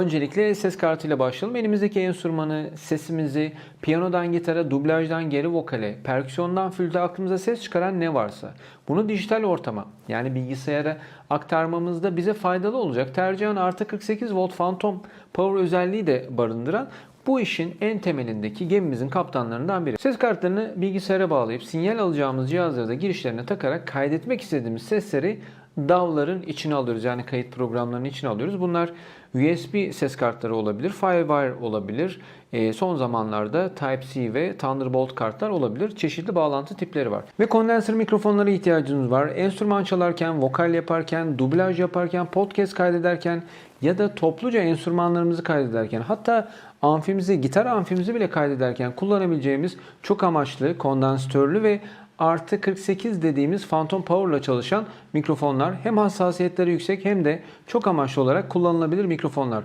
Öncelikle ses kartıyla başlayalım. Elimizdeki enstrümanı, sesimizi, piyanodan gitara, dublajdan geri vokale, perküsyondan flüte aklımıza ses çıkaran ne varsa bunu dijital ortama yani bilgisayara aktarmamızda bize faydalı olacak. Tercihen artı 48 volt Phantom Power özelliği de barındıran bu işin en temelindeki gemimizin kaptanlarından biri. Ses kartlarını bilgisayara bağlayıp sinyal alacağımız cihazları da girişlerine takarak kaydetmek istediğimiz sesleri DAW'ların içine alıyoruz. Yani kayıt programlarının içine alıyoruz. Bunlar USB ses kartları olabilir, Firewire olabilir. E, son zamanlarda Type-C ve Thunderbolt kartlar olabilir. Çeşitli bağlantı tipleri var. Ve kondenser mikrofonlara ihtiyacımız var. Enstrüman çalarken, vokal yaparken, dublaj yaparken, podcast kaydederken ya da topluca enstrümanlarımızı kaydederken hatta amfimizi, gitar amfimizi bile kaydederken kullanabileceğimiz çok amaçlı, kondansatörlü ve artı 48 dediğimiz Phantom Power ile çalışan mikrofonlar hem hassasiyetleri yüksek hem de çok amaçlı olarak kullanılabilir mikrofonlar.